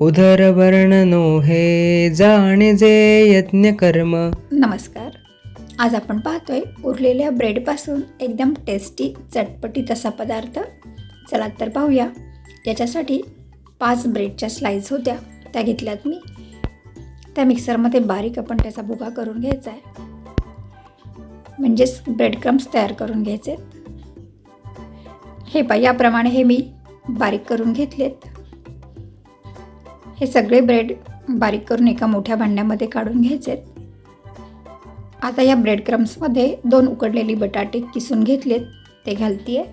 उदरवर्णनो हे जाणे जे यज्ञ कर्म. नमस्कार. आज आपण पाहतोय उरलेल्या ब्रेडपासून एकदम टेस्टी चटपटीत असा पदार्थ. चला तर पाहूया. याच्यासाठी पाच ब्रेडच्या स्लाईस होत्या. त्या घेतल्यात मी. त्या मिक्सरमध्ये बारीक आपण त्याचा भुगा करून घ्यायचा आहे. म्हणजेच ब्रेड क्रम्स तयार करून घ्यायचे हे पा याप्रमाणे हे मी बारीक करून घेतलेत. हे सगळे ब्रेड बारीक करून एका मोठ्या भांड्यामध्ये काढून घ्यायचे. आता या ब्रेड क्रम्समध्ये दोन उकडलेली बटाटे किसून घेतलेत. ते घालतीये.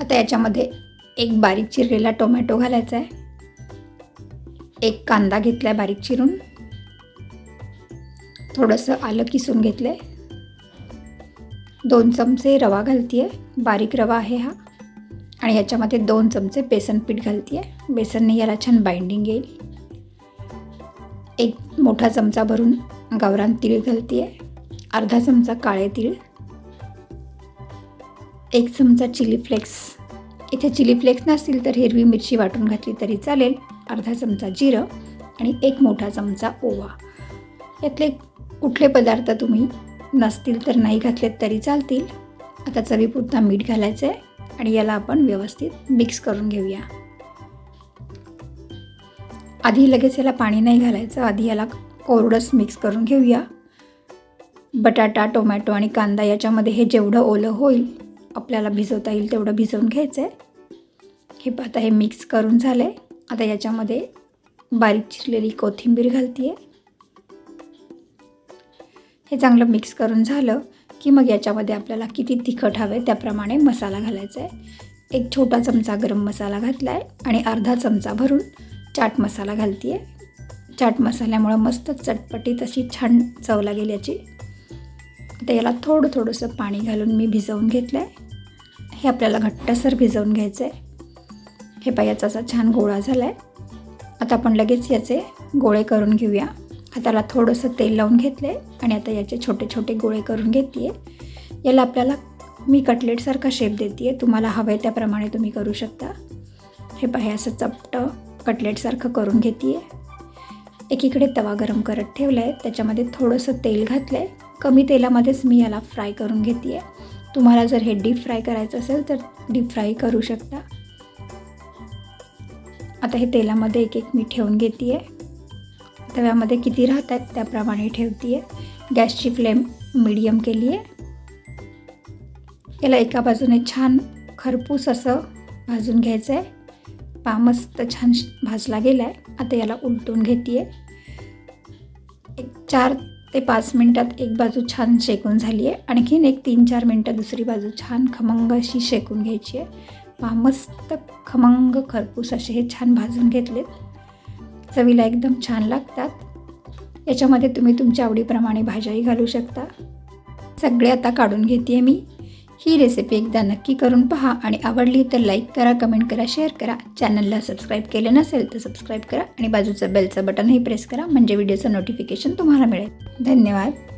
आता याच्यामध्ये एक बारीक चिरलेला टोमॅटो घालायचा आहे एक कांदा घेतला आहे बारीक चिरून. थोडंसं आलं किसून घेतलं आहे दोन चमचे रवा घालतीये. बारीक रवा आहे हा. आणि ह्याच्यामध्ये दोन चमचे बेसन पीठ घालते आहे बेसनने याला छान बाइंडिंग येईल. एक मोठा चमचा भरून गावरान तीळ घालते आहे अर्धा चमचा काळे तीळ. एक चमचा चिली फ्लेक्स. इथे चिली फ्लेक्स नसतील तर हिरवी मिरची वाटून घातली तरी चालेल. अर्धा चमचा जिरं आणि एक मोठा चमचा ओवा. यातले कुठले पदार्थ तुम्ही नसतील तर नाही घातलेत तरी चालतील. आता चवीपुरता मीठ घालायचं आहे आणि याला आपण व्यवस्थित मिक्स करून घेऊया. आधी लगेच याला पाणी नाही घालायचं आधी याला कोरडंच मिक्स करून घेऊया. बटाटा टोमॅटो आणि कांदा याच्यामध्ये हे जेवढं ओलं होईल आपल्याला भिजवता येईल तेवढं भिजवून घ्यायचं आहे हे पाहता हे मिक्स करून झालं आहे आता याच्यामध्ये बारीक चिरलेली कोथिंबीर घालते आहे हे चांगलं मिक्स करून झालं. की मग याच्यामध्ये आपल्याला किती तिखट हवे त्याप्रमाणे मसाला घालायचा आहे. एक छोटा चमचा गरम मसाला घातला आहे आणि अर्धा चमचा भरून चाट मसाला घालते आहे चाट मसाल्यामुळं मस्त चटपटीत अशी छान चव लागेल याची. आता याला थोडं थोडंसं पाणी घालून मी भिजवून घेतलं आहे हे आपल्याला घट्टसर भिजवून घ्यायचं आहे हे पायाचा असा छान गोळा झाला आहे आता आपण लगेच याचे गोळे करून घेऊया. हाताला थोडंसं तेल लावून घेतलं आहे आणि आता याचे छोटे छोटे गोळे करून घेते आहे याला आपल्याला मी कटलेटसारखा शेप देते आहे तुम्हाला हवं आहे त्याप्रमाणे तुम्ही करू शकता. हे पाहे असं चपटं कटलेटसारखं करून घेते आहे एकीकडे तवा गरम करत ठेवला आहे त्याच्यामध्ये थोडंसं तेल घातलं आहे कमी तेलामध्येच मी याला फ्राय करून घेते आहे तुम्हाला जर हे डीप फ्राय करायचं असेल तर डीप फ्राय करू शकता. आता हे तेलामध्ये एक एक मी ठेवून घेते आहे तव्यामध्ये किती राहत आहेत त्याप्रमाणे ठेवते आहे गॅसची फ्लेम मिडियम केली आहे याला एका बाजूने छान खरपूस असं भाजून घ्यायचं आहे पा मस्त छान भाजला गेला आहे आता याला उलटून घेते आहे एक चार ते पाच मिनटात एक बाजू छान शेकून झाली आहे आणखीन एक तीन चार मिनटं दुसरी बाजू छान खमंग अशी शेकून घ्यायची आहे पा मस्त खमंग खरपूस असे हे छान भाजून घेतलेत. चवीला एकदम छान लागतात. याच्यामध्ये तुम्ही तुमच्या आवडीप्रमाणे भाज्याही घालू शकता. सगळे आता काढून घेते मी. ही रेसिपी एकदा नक्की करून पहा आणि आवडली तर लाईक करा कमेंट करा शेअर करा. चॅनलला सबस्क्राईब केलं नसेल तर सबस्क्राईब करा आणि बाजूचं बेलचं बटनही प्रेस करा. म्हणजे व्हिडिओचं नोटिफिकेशन तुम्हाला मिळेल. धन्यवाद.